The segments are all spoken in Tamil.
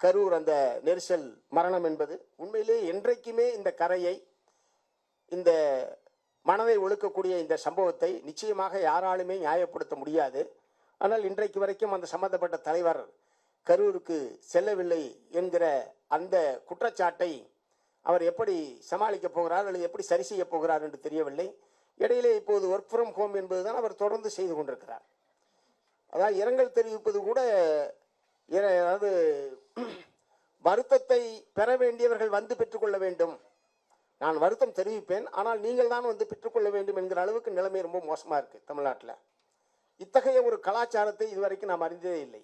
கரூர் அந்த நெரிசல் மரணம் என்பது உண்மையிலே என்றைக்குமே இந்த கரையை இந்த மனதை ஒழுக்கக்கூடிய இந்த சம்பவத்தை நிச்சயமாக யாராலுமே நியாயப்படுத்த முடியாது. ஆனால் இன்றைக்கு வரைக்கும் அந்த சம்பந்தப்பட்ட தலைவர் கரூருக்கு செல்லவில்லை என்கிற அந்த குற்றச்சாட்டை அவர் எப்படி சமாளிக்கப் போகிறார் அல்லது எப்படி சரி செய்ய போகிறார் என்று தெரியவில்லை. இடையிலே இப்போது ஒர்க் ஃப்ரம் ஹோம் என்பதுதான் அவர் தொடர்ந்து செய்து கொண்டிருக்கிறார். அதாவது இரங்கல் தெரிவிப்பது கூட அதாவது வருத்தத்தை பெற வேண்டியவர்கள் வந்து பெற்றுக்கொள்ள வேண்டும். நான் வருத்தம் தெரிவிப்பேன். ஆனால் நீங்கள் தான் வந்து பெற்றுக்கொள்ள வேண்டும் என்கிற அளவுக்கு நிலைமை ரொம்ப மோசமாக இருக்குது தமிழ்நாட்டில். இத்தகைய ஒரு கலாச்சாரத்தை இதுவரைக்கும் நாம் அறிந்ததே இல்லை.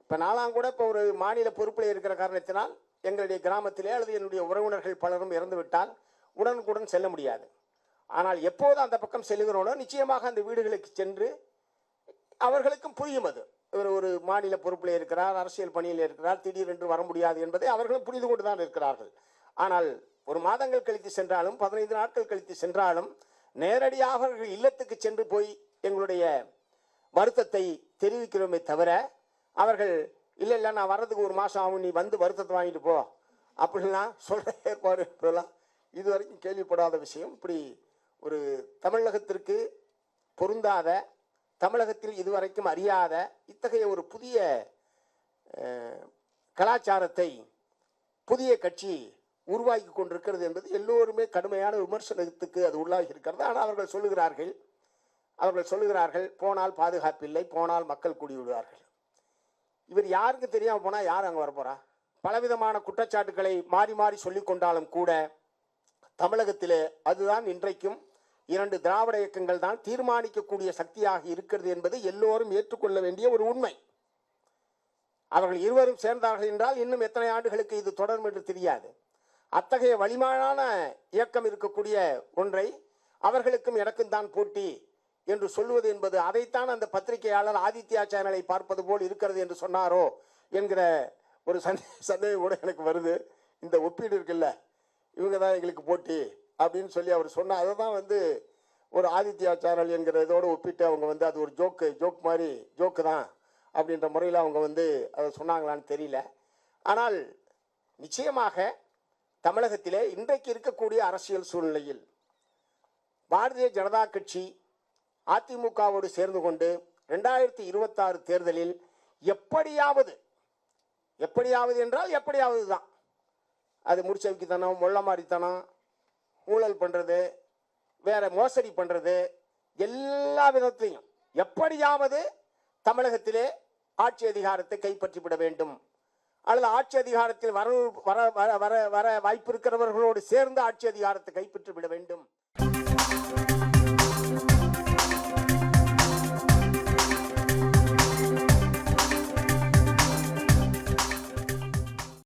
இப்போ நாலாம் கூட இப்போ ஒரு மாநில பொறுப்பில் இருக்கிற காரணத்தினால் எங்களுடைய கிராமத்திலே அல்லது என்னுடைய உறவினர்கள் பலரும் இறந்து விட்டால் உடனுக்குடன் செல்ல முடியாது. ஆனால் எப்போது அந்த பக்கம் செல்கிறோனோ நிச்சயமாக அந்த வீடுகளுக்கு சென்று அவர்களுக்கும் புரியும் அது. இவர் ஒரு மாநில பொறுப்பில் இருக்கிறார் அரசியல் பணியில் இருக்கிறார் திடீரென்று வர முடியாது என்பதை அவர்களும் புரிந்து கொண்டு தான் இருக்கிறார்கள். ஆனால் ஒரு மாதங்கள் கழித்து சென்றாலும் பதினைந்து நாட்கள் கழித்து சென்றாலும் நேரடியாக அவர்கள் இல்லத்துக்கு சென்று போய் எங்களுடைய வருத்தத்தை தெரிவிக்கிறோமே தவிர அவர்கள் இல்லை இல்லை நான் வர்றதுக்கு ஒரு மாதம் ஆகும் நீ வந்து வருத்தத்தை வாங்கிட்டு போ. அப்படின்லாம் சொல்கிற ஏற்பாடு என்றெல்லாம் இதுவரைக்கும் கேள்விப்படாத விஷயம். இப்படி ஒரு தமிழகத்திற்கு பொருந்தாத தமிழகத்தில் இதுவரைக்கும் அறியாத இத்தகைய ஒரு புதிய கலாச்சாரத்தை புதிய கட்சி உருவாக்கி கொண்டிருக்கிறது என்பது எல்லோருமே கடுமையான விமர்சனத்துக்கு அது உள்ளாகி இருக்கிறது. ஆனால் அவர்கள் சொல்லுகிறார்கள் அவர்கள் சொல்லுகிறார்கள் போனால் பாதுகாப்பில்லை போனால் மக்கள் கூடிவிடுவார்கள். இவர் யாருக்கு தெரியாமல் போனால் யார் அங்கே வரப்போகிறா பலவிதமான குற்றச்சாட்டுகளை மாறி மாறி சொல்லிக்கொண்டாலும் கூட தமிழகத்திலே அதுதான் இன்றைக்கும் இரண்டு திராவிட இயக்கங்கள் தான் தீர்மானிக்கக்கூடிய சக்தியாக இருக்கிறது என்பது எல்லோரும் ஏற்றுக்கொள்ள வேண்டிய ஒரு உண்மை. அவர்கள் இருவரும் சேர்ந்தார்கள் என்றால் இன்னும் எத்தனை ஆண்டுகளுக்கு இது தொடரும் என்று தெரியாது. அத்தகைய வலிமையான இயக்கம் இருக்கக்கூடிய ஒன்றை அவர்களுக்கும் எனக்கும் தான் போட்டி என்று சொல்வது என்பது அதைத்தான் அந்த பத்திரிகையாளர் ஆதித்யா சேனலை பார்ப்பது போல் இருக்கிறது என்று சொன்னாரோ என்கிற ஒரு சந்தே சந்தேகம் கூட எனக்கு வருது. இந்த ஒப்பீடு இருக்குல்ல இவங்க தான் எங்களுக்கு போட்டி. அப்படின்னு சொல்லி அவர் சொன்ன அதை தான் வந்து ஒரு ஆதித்யா சேனல் என்கிற இதோடு ஒப்பிட்டு அவங்க வந்து அது ஒரு ஜோக்கு ஜோக் மாதிரி ஜோக்கு தான் அப்படின்ற முறையில் அவங்க வந்து அதை சொன்னாங்களான்னு தெரியல. ஆனால் நிச்சயமாக தமிழகத்திலே இன்றைக்கு இருக்கக்கூடிய அரசியல் சூழ்நிலையில் பாரதிய ஜனதா கட்சி அதிமுகவோடு சேர்ந்து கொண்டு ரெண்டாயிரத்தி இருபத்தாறு தேர்தலில் எப்படியாவது எப்படியாவது என்றால் எப்படியாவது தான். அது முடிச்சவிக்குத்தனம் மொள்ளமாரித்தனம் ஊழல் பண்ணுறது வேற மோசடி பண்ணுறது எல்லா விதத்தையும் எப்படியாவது தமிழகத்திலே ஆட்சி அதிகாரத்தை கைப்பற்றிவிட வேண்டும். அல்லது ஆட்சி அதிகாரத்தில் வர வர வர வர வர வாய்ப்பு இருக்கிறவர்களோடு சேர்ந்து ஆட்சி அதிகாரத்தை கைப்பற்றி விட வேண்டும்.